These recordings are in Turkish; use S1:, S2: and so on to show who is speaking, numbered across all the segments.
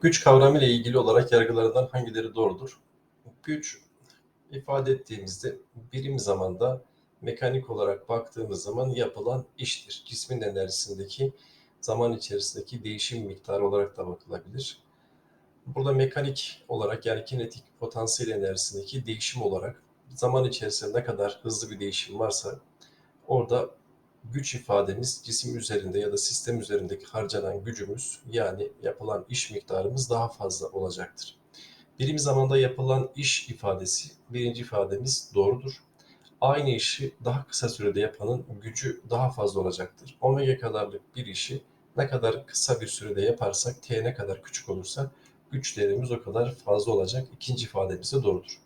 S1: Güç kavramı ile ilgili olarak yargılarından hangileri doğrudur? Güç ifade ettiğimizde birim zamanda mekanik olarak baktığımız zaman yapılan iştir. Cismin enerjisindeki zaman içerisindeki değişim miktarı olarak da bakılabilir. Burada mekanik olarak yani kinetik potansiyel enerjisindeki değişim olarak zaman içerisinde ne kadar hızlı bir değişim varsa orada güç ifademiz cisim üzerinde ya da sistem üzerindeki harcanan gücümüz yani yapılan iş miktarımız daha fazla olacaktır. Birim zamanda yapılan iş ifadesi birinci ifademiz doğrudur. Aynı işi daha kısa sürede yapanın gücü daha fazla olacaktır. Omega kadarlık bir işi ne kadar kısa bir sürede yaparsak t ne kadar küçük olursa güçlerimiz o kadar fazla olacak. İkinci ifademiz de doğrudur.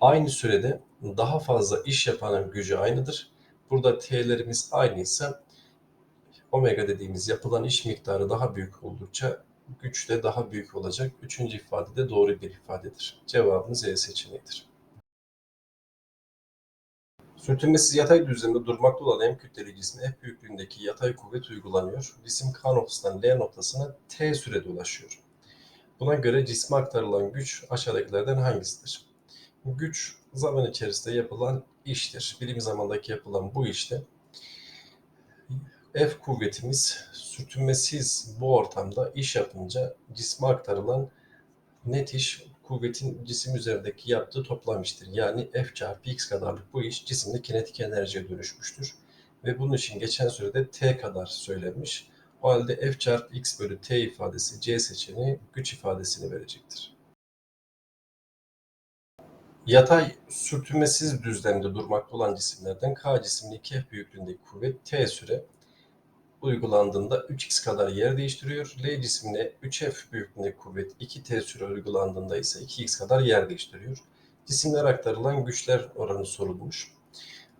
S1: Aynı sürede daha fazla iş yapanın gücü aynıdır. Burada t'lerimiz aynıysa omega dediğimiz yapılan iş miktarı daha büyük oldukça güç de daha büyük olacak. Üçüncü ifade de doğru bir ifadedir. Cevabımız E seçeneğidir. Sürtünmesiz yatay düzlemde durmakta olan M kütleli cisme F büyüklüğündeki yatay kuvvet uygulanıyor. Cisim K noktasından L noktasına T sürede ulaşıyor. Buna göre cisme aktarılan güç aşağıdakilerden hangisidir? Güç zaman içerisinde yapılan iştir. Birim zamandaki yapılan bu işte F kuvvetimiz sürtünmesiz bu ortamda iş yapınca cisme aktarılan net iş kuvvetin cisim üzerindeki yaptığı toplam iştir. Yani F çarpı X kadarlık bu iş cisimde kinetik enerjiye dönüşmüştür. Ve bunun için geçen sürede T kadar söylenmiş. O halde F çarpı X bölü T ifadesi C seçeneği güç ifadesini verecektir. Yatay sürtünmesiz düzlemde durmakta olan cisimlerden K cisimli 2F büyüklüğündeki kuvvet T süre uygulandığında 3x kadar yer değiştiriyor. L cismine 3F büyüklüğündeki kuvvet 2T süre uygulandığında ise 2x kadar yer değiştiriyor. Cisimlere aktarılan güçler oranı sorulmuş.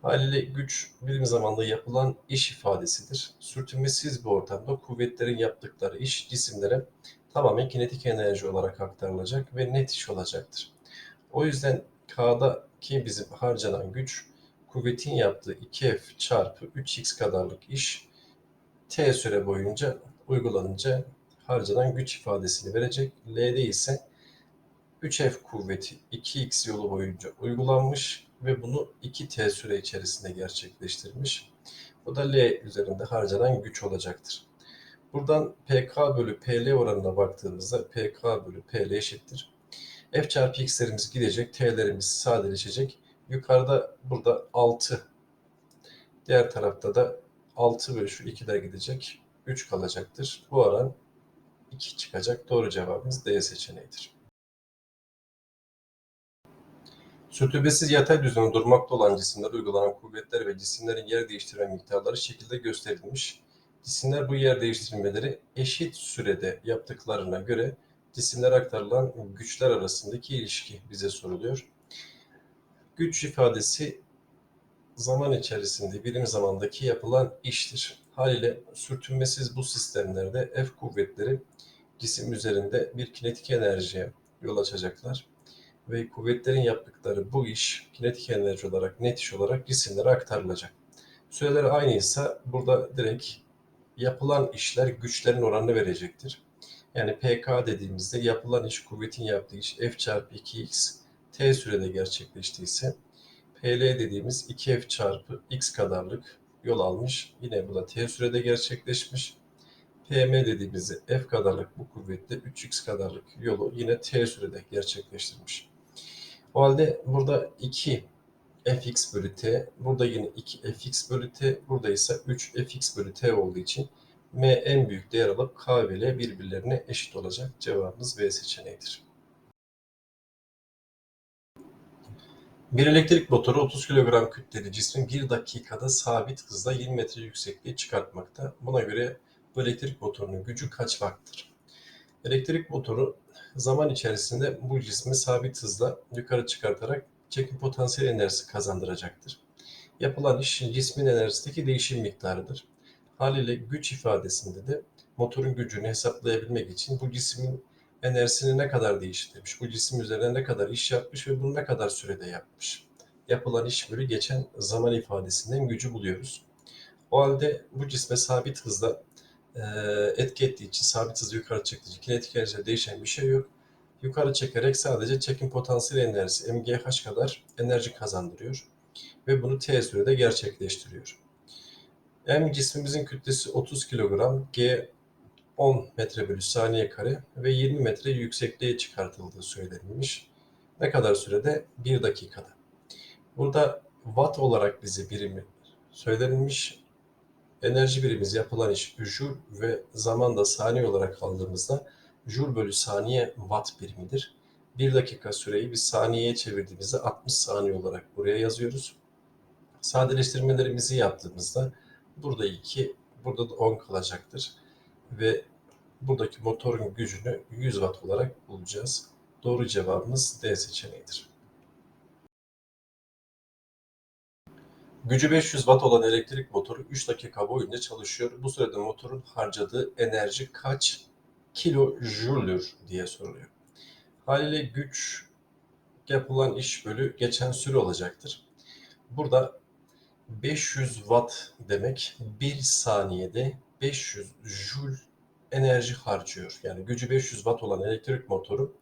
S1: Haliyle güç birim zamanda yapılan iş ifadesidir. Sürtünmesiz bir ortamda kuvvetlerin yaptıkları iş cisimlere tamamen kinetik enerji olarak aktarılacak ve net iş olacaktır. O yüzden K'daki bizim harcanan güç kuvvetin yaptığı 2F çarpı 3X kadarlık iş T süre boyunca uygulanınca harcanan güç ifadesini verecek. L'de ise 3F kuvveti 2X yolu boyunca uygulanmış ve bunu 2T süre içerisinde gerçekleştirmiş. Bu da L üzerinde harcanan güç olacaktır. Buradan PK bölü PL oranına baktığımızda PK bölü PL eşittir. F çarpı X'lerimiz gidecek, T'lerimiz sadeleşecek. Yukarıda burada 6. Diğer tarafta da 6 bölü şu 2'ler gidecek. 3 kalacaktır. Bu oran 2 çıkacak. Doğru cevabımız D seçeneğidir. Sürtünmesiz yatay düzlemde durmakta olan cisimler uygulanan kuvvetler ve cisimlerin yer değiştirme miktarları şekilde gösterilmiş. Cisimler bu yer değiştirmeleri eşit sürede yaptıklarına göre cisimlere aktarılan güçler arasındaki ilişki bize soruluyor. Güç ifadesi zaman içerisinde birim zamandaki yapılan iştir. Haliyle sürtünmesiz bu sistemlerde F kuvvetleri cisim üzerinde bir kinetik enerjiye yol açacaklar. Ve kuvvetlerin yaptıkları bu iş kinetik enerji olarak, net iş olarak cisimlere aktarılacak. Süreleri aynıysa burada direkt yapılan işler güçlerin oranını verecektir. Yani PK dediğimizde yapılan iş, kuvvetin yaptığı iş F çarpı 2x t sürede gerçekleştiyse PL dediğimiz 2F çarpı x kadarlık yol almış. Yine bu da t sürede gerçekleşmiş. PM dediğimizde F kadarlık bu kuvvetle 3x kadarlık yolu yine t sürede gerçekleştirmiş. O halde burada 2 fx bölü t, burada yine 2 fx bölü t, burada ise 3 fx bölü t olduğu için m en büyük değer alıp k ve l birbirlerine eşit olacak. Cevabımız B seçeneğidir. Bir elektrik motoru 30 kilogram kütleli cismin 1 dakikada sabit hızla 20 metre yüksekliğe çıkartmakta. Buna göre bu elektrik motorunun gücü kaç watt'tır? Elektrik motoru zaman içerisinde bu cismi sabit hızla yukarı çıkartarak çekim potansiyel enerjisi kazandıracaktır. Yapılan iş cismin enerjisindeki değişim miktarıdır. Haliyle güç ifadesinde de motorun gücünü hesaplayabilmek için bu cismin enerjisini ne kadar değiştirmiş, bu cisim üzerine ne kadar iş yapmış ve bunu ne kadar sürede yapmış. Yapılan iş bölü geçen zaman ifadesinden gücü buluyoruz. O halde bu cisme sabit hızla e, etki ettiği için sabit hızı yukarı çıktığı için kinetik enerjide değişen bir şey yok. Yukarı çekerek sadece çekim potansiyel enerjisi MGH kadar enerji kazandırıyor ve bunu T sürede gerçekleştiriyor. M cismimizin kütlesi 30 kilogram, G 10 metre bölü saniye kare ve 20 metre yüksekliğe çıkartıldığı söylenilmiş. Ne kadar sürede? 1 dakikada. Burada watt olarak bize birimi söylenilmiş. Enerji birimimiz yapılan iş joule ve zamanda saniye olarak aldığımızda joule bölü saniye watt birimidir. 1 dakika süreyi biz saniyeye çevirdiğimizde 60 saniye olarak buraya yazıyoruz. Sadeleştirmelerimizi yaptığımızda burada 2, burada da 10 kalacaktır. Ve buradaki motorun gücünü 100 watt olarak bulacağız. Doğru cevabımız D seçeneğidir. Gücü 500 watt olan elektrik motoru 3 dakika boyunca çalışıyor. Bu sürede motorun harcadığı enerji kaç kilojoule'ür diye soruluyor. Haliyle güç yapılan iş bölü geçen süre olacaktır. Burada 500 watt demek 1 saniyede 500 joule enerji harcıyor. Yani gücü 500 watt olan elektrik motoru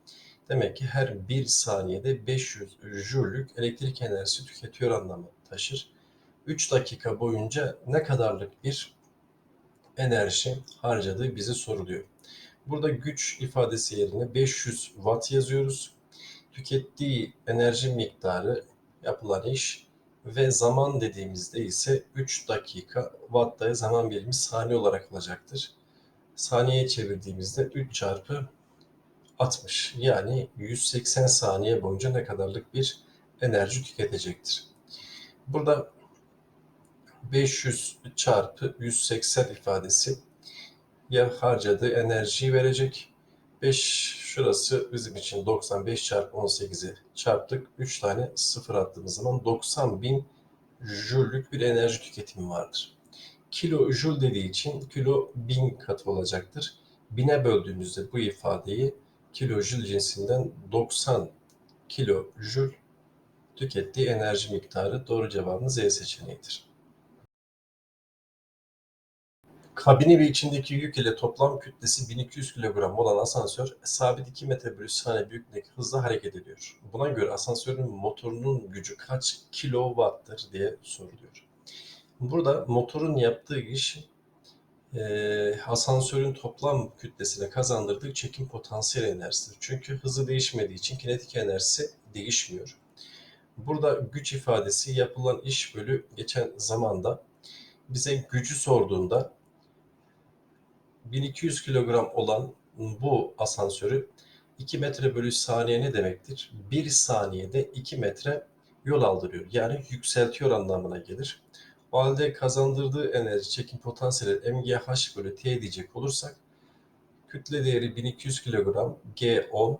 S1: demek ki her 1 saniyede 500 joule'lük elektrik enerjisi tüketiyor anlamı taşır. 3 dakika boyunca ne kadarlık bir enerji harcadığı bize soruluyor. Burada güç ifadesi yerine 500 watt yazıyoruz. Tükettiği enerji miktarı yapılan iş ve zaman dediğimizde ise 3 dakika watt'ta zaman birimi saniye olarak alacaktır. Saniyeye çevirdiğimizde 3 çarpı 60 yani 180 saniye boyunca ne kadarlık bir enerji tüketecektir. Burada 500 çarpı 180 ifadesi ya harcadığı enerjiyi verecek. 5 şurası bizim için 95 çarpı 18'i çarptık. 3 tane sıfır attığımız zaman 90 bin jüllük bir enerji tüketimi vardır. Kilo jül dediği için kilo bin katı olacaktır. Bine böldüğümüzde bu ifadeyi kilo jül cinsinden 90 kilo jül tükettiği enerji miktarı doğru cevabımız E seçeneğidir. Kabini ve içindeki yük ile toplam kütlesi 1200 kilogram olan asansör sabit 2 metre bölü saniye büyüklüğündeki hızla hareket ediyor. Buna göre asansörün motorunun gücü kaç kilowattır diye soruluyor. Burada motorun yaptığı iş e, asansörün toplam kütlesine kazandırdığı çekim potansiyel enerjisidir. Çünkü hızı değişmediği için kinetik enerjisi değişmiyor. Burada güç ifadesi yapılan iş bölü geçen zamanda bize gücü sorduğunda 1200 kilogram olan bu asansörü 2 metre bölü saniye ne demektir? 1 saniyede 2 metre yol aldırıyor. Yani yükseltiyor anlamına gelir. O halde kazandırdığı enerji çekim potansiyeli MGH bölü T diyecek olursak kütle değeri 1200 kilogram G10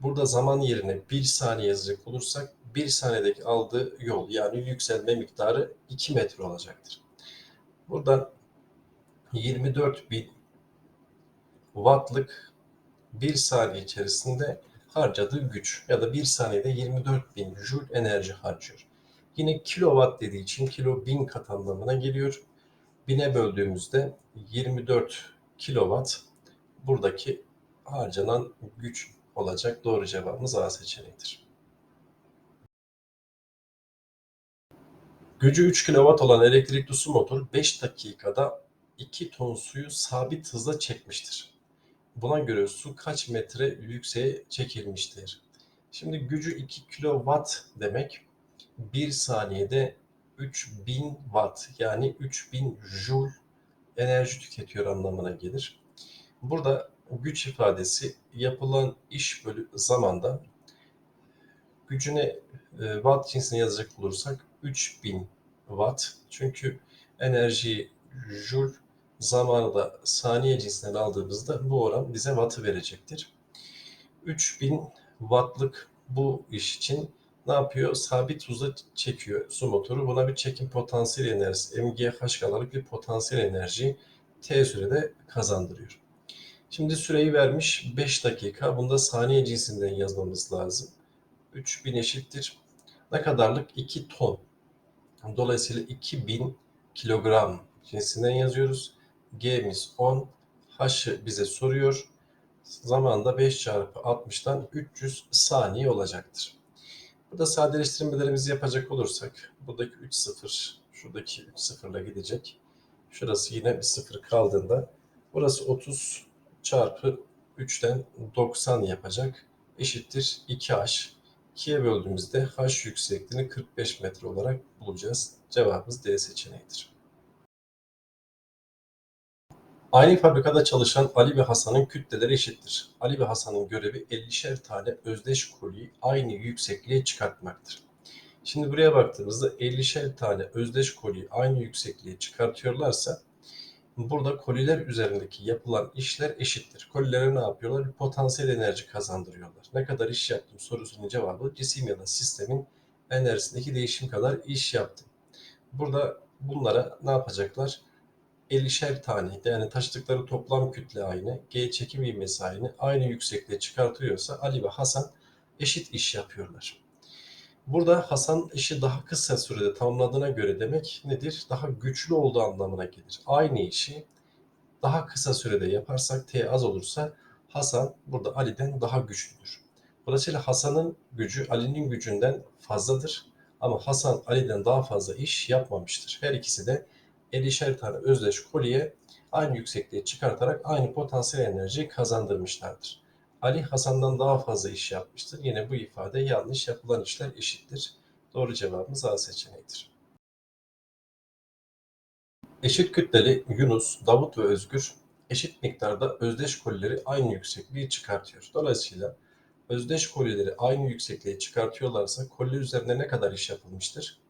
S1: burada zaman yerine 1 saniye yazacak olursak 1 saniyedeki aldığı yol yani yükselme miktarı 2 metre olacaktır. Buradan 24 bin wattlık bir saniye içerisinde harcadığı güç ya da bir saniyede 24 bin joule enerji harcıyor. Yine kilowatt dediği için kilo bin kat anlamına geliyor. Bine böldüğümüzde 24 kilowatt buradaki harcanan güç olacak. Doğru cevabımız A seçeneğidir. Gücü 3 kW olan elektrikli su motoru 5 dakikada 2 ton suyu sabit hızla çekmiştir. Buna göre su kaç metre yükseğe çekilmiştir? Şimdi gücü 2 kilowatt demek 1 saniyede 3000 watt yani 3000 joule enerji tüketiyor anlamına gelir. Burada güç ifadesi yapılan iş bölü zamanda gücüne e, watt cinsine yazacak olursak 3000 watt. Çünkü enerjiyi joule zamanı saniye cinsinden aldığımızda bu oran bize wattı verecektir. 3000 wattlık bu iş için ne yapıyor? Sabit hızla çekiyor su motoru. Buna bir çekim potansiyel enerjisi, MGH kadarlık bir potansiyel enerji T sürede kazandırıyor. Şimdi süreyi vermiş 5 dakika. Bunda saniye cinsinden yazmamız lazım. 3000 eşittir. Ne kadarlık? 2 ton. Dolayısıyla 2000 kilogram cinsinden yazıyoruz. G'miz 10. H'ı bize soruyor. Zamanda 5 çarpı 60'tan 300 saniye olacaktır. Burada sadeleştirmelerimizi yapacak olursak buradaki 3 sıfır, şuradaki 3 sıfırla gidecek. Şurası yine bir sıfır kaldığında burası 30 çarpı 3'ten 90 yapacak. Eşittir 2H. 2'ye böldüğümüzde H yüksekliğini 45 metre olarak bulacağız. Cevabımız D seçeneğidir. Aynı fabrikada çalışan Ali ve Hasan'ın kütleleri eşittir. Ali ve Hasan'ın görevi 50'şer tane özdeş kolyeyi aynı yüksekliğe çıkartmaktır. Şimdi buraya baktığımızda 50'şer tane özdeş kolyeyi aynı yüksekliğe çıkartıyorlarsa burada koliler üzerindeki yapılan işler eşittir. Kolilere ne yapıyorlar? Potansiyel enerji kazandırıyorlar. Ne kadar iş yaptım sorusunun cevabı cisim ya da sistemin enerjisindeki değişim kadar iş yaptım. Burada bunlara ne yapacaklar? 50'şer tane yani taşıdıkları toplam kütle aynı, G çekim ivmesi aynı, aynı yüksekliğe çıkartıyorsa Ali ve Hasan eşit iş yapıyorlar. Burada Hasan işi daha kısa sürede tamamladığına göre demek nedir? Daha güçlü olduğu anlamına gelir. Aynı işi daha kısa sürede yaparsak T az olursa Hasan burada Ali'den daha güçlüdür. Dolayısıyla Hasan'ın gücü Ali'nin gücünden fazladır. Ama Hasan Ali'den daha fazla iş yapmamıştır. Her ikisi de 50'şer tane özdeş kolye aynı yüksekliğe çıkartarak aynı potansiyel enerjiyi kazandırmışlardır. Ali Hasan'dan daha fazla iş yapmıştır. Yine bu ifade yanlış yapılan işler eşittir. Doğru cevabımız A seçeneğidir. Eşit kütleli Yunus, Davut ve Özgür eşit miktarda özdeş kolileri aynı yüksekliğe çıkartıyor. Dolayısıyla özdeş kolileri aynı yüksekliğe çıkartıyorlarsa koli üzerinde ne kadar iş yapılmıştır?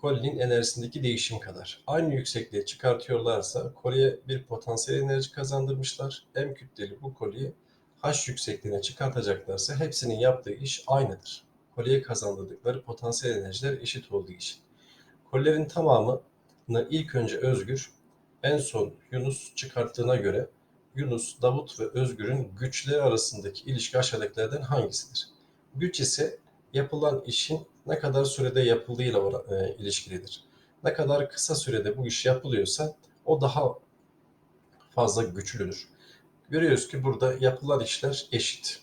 S1: Kolinin enerjisindeki değişim kadar. Aynı yüksekliğe çıkartıyorlarsa kolye bir potansiyel enerji kazandırmışlar. M kütleli bu kolyeyi H yüksekliğine çıkartacaklarsa hepsinin yaptığı iş aynıdır. Kolyeye kazandırdıkları potansiyel enerjiler eşit olduğu için. Kollerin tamamını ilk önce Özgür, en son Yunus çıkarttığına göre Yunus, Davut ve Özgür'ün güçleri arasındaki ilişki aşağıdakilerden hangisidir? Güç ise yapılan işin ne kadar sürede yapıldığıyla e, ilişkilidir. Ne kadar kısa sürede bu iş yapılıyorsa o daha fazla güçlüdür. Görüyoruz ki burada yapılan işler eşit.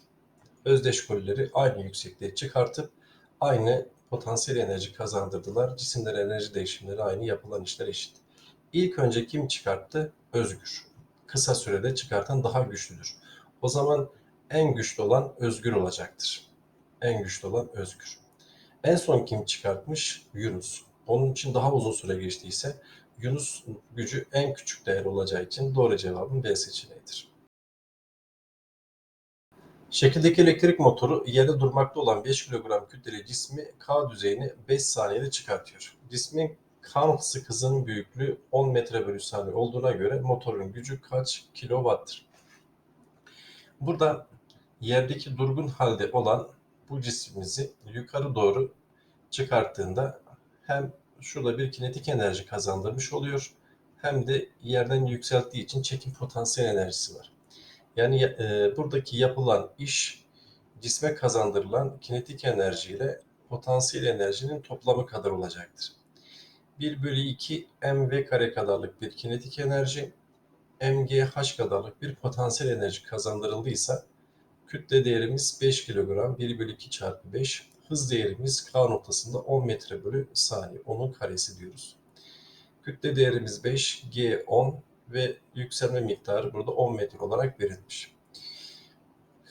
S1: Özdeş kolileri aynı yüksekliğe çıkartıp aynı potansiyel enerji kazandırdılar. Cisimler enerji değişimleri aynı, yapılan işler eşit. İlk önce kim çıkarttı? Özgür. Kısa sürede çıkartan daha güçlüdür. O zaman en güçlü olan özgür olacaktır. En güçlü olan özgür. En son kim çıkartmış? Yunus. Onun için daha uzun süre geçtiyse Yunus gücü en küçük değer olacağı için doğru cevabın B seçeneğidir. Şekildeki elektrik motoru yerde durmakta olan 5 kilogram kütleli cismi K düzeyini 5 saniyede çıkartıyor. Cismin K noktası hızının büyüklüğü 10 metre bölü saniye olduğuna göre motorun gücü kaç kilowattır? Burada yerdeki durgun halde olan bu cismimizi yukarı doğru çıkarttığında hem şurada bir kinetik enerji kazandırmış oluyor hem de yerden yükselttiği için çekim potansiyel enerjisi var. Yani e, buradaki yapılan iş cisme kazandırılan kinetik enerji ile potansiyel enerjinin toplamı kadar olacaktır. 1 bölü 2 mv kare kadarlık bir kinetik enerji, mgh kadarlık bir potansiyel enerji kazandırıldıysa kütle değerimiz 5 kilogram 1 bölü 2 çarpı 5 hız değerimiz K noktasında 10 metre bölü saniye. Onun karesi diyoruz. Kütle değerimiz 5, G 10 ve yükselme miktarı burada 10 metre olarak verilmiş.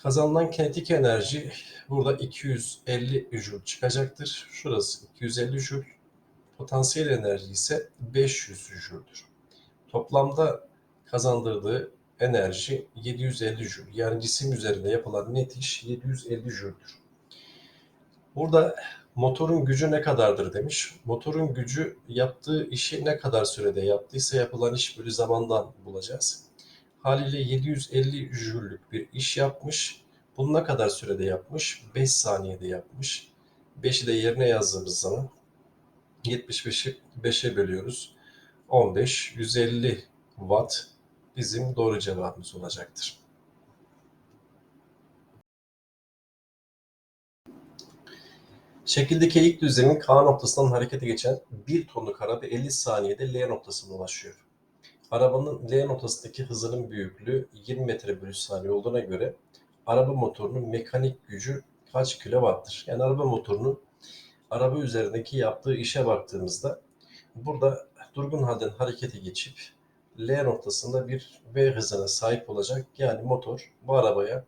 S1: Kazanılan kinetik enerji burada 250 joule çıkacaktır. Şurası 250 joule. Potansiyel enerji ise 500 joule'dur. Toplamda kazandırdığı enerji 750 joule. Yani cisim üzerinde yapılan net iş 750 joule'dur. Burada motorun gücü ne kadardır demiş. Motorun gücü yaptığı işi ne kadar sürede yaptıysa yapılan iş bölü zamandan bulacağız. Haliyle 750 jüllük bir iş yapmış. Bunu ne kadar sürede yapmış? 5 saniyede yapmış. 5'i de yerine yazdığımız zaman 75'i 5'e bölüyoruz. 15, 150 watt bizim doğru cevabımız olacaktır. Şekildeki ilk düzlemin K noktasından harekete geçen bir tonluk araba 50 saniyede L noktasına ulaşıyor. Arabanın L noktasındaki hızının büyüklüğü 20 metre bölü saniye olduğuna göre araba motorunun mekanik gücü kaç kilowattır? Yani araba motorunun araba üzerindeki yaptığı işe baktığımızda burada durgun halden harekete geçip L noktasında bir V hızına sahip olacak. Yani motor bu arabaya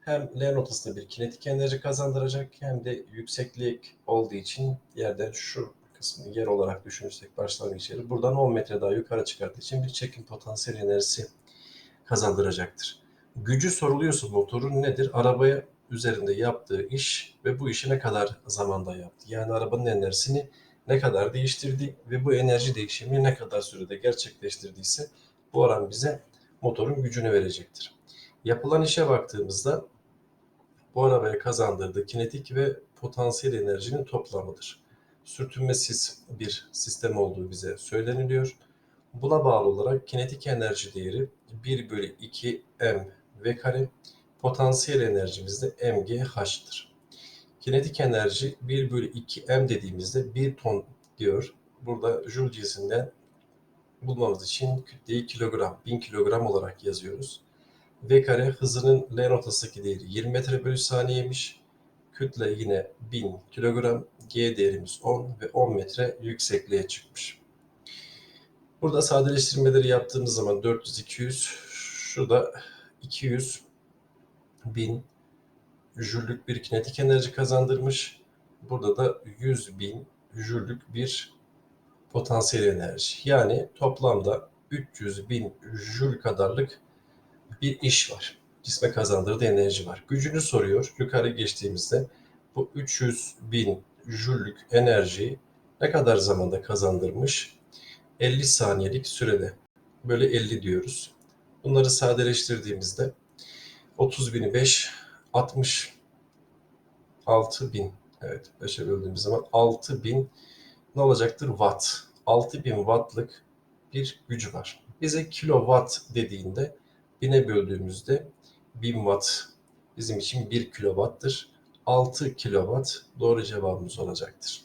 S1: hem L noktasında bir kinetik enerji kazandıracak hem de yükseklik olduğu için yerden şu kısmını yer olarak düşünürsek başlangıç yeri buradan 10 metre daha yukarı çıkarttığı için bir çekim potansiyel enerjisi kazandıracaktır. Gücü soruluyorsa motorun nedir? Arabaya üzerinde yaptığı iş ve bu işi ne kadar zamanda yaptı? Yani arabanın enerjisini ne kadar değiştirdi ve bu enerji değişimini ne kadar sürede gerçekleştirdiyse bu oran bize motorun gücünü verecektir. Yapılan işe baktığımızda bu arabaya kazandırdığı kinetik ve potansiyel enerjinin toplamıdır. Sürtünmesiz bir sistem olduğu bize söyleniliyor. Buna bağlı olarak kinetik enerji değeri 1 bölü 2 m v kare, potansiyel enerjimiz de mgh'tır. Kinetik enerji 1 bölü 2 m dediğimizde 1 ton diyor. Burada joule cinsinden bulmamız için kütleyi kilogram, 1000 kilogram olarak yazıyoruz. V kare hızının L noktasındaki değeri 20 metre bölü saniyeymiş. Kütle yine 1000 kilogram. G değerimiz 10 ve 10 metre yüksekliğe çıkmış. Burada sadeleştirmeleri yaptığımız zaman 400, 200, şurada 200 bin jüllük bir kinetik enerji kazandırmış. Burada da 100 bin jüllük bir potansiyel enerji. Yani toplamda 300 bin jül kadarlık bir iş var. Cisme kazandırdığı enerji var. Gücünü soruyor. Yukarı geçtiğimizde bu 300 bin jüllük enerjiyi ne kadar zamanda kazandırmış? 50 saniyelik sürede. Böyle 50 diyoruz. Bunları sadeleştirdiğimizde 30 bini 5, 66 bin. Evet 5'e böldüğümüz zaman 6 bin ne olacaktır? Watt. 6 bin wattlık bir gücü var. Bize kilowatt dediğinde bine böldüğümüzde 1000 watt bizim için 1 kilowattır. 6 kilowatt doğru cevabımız olacaktır.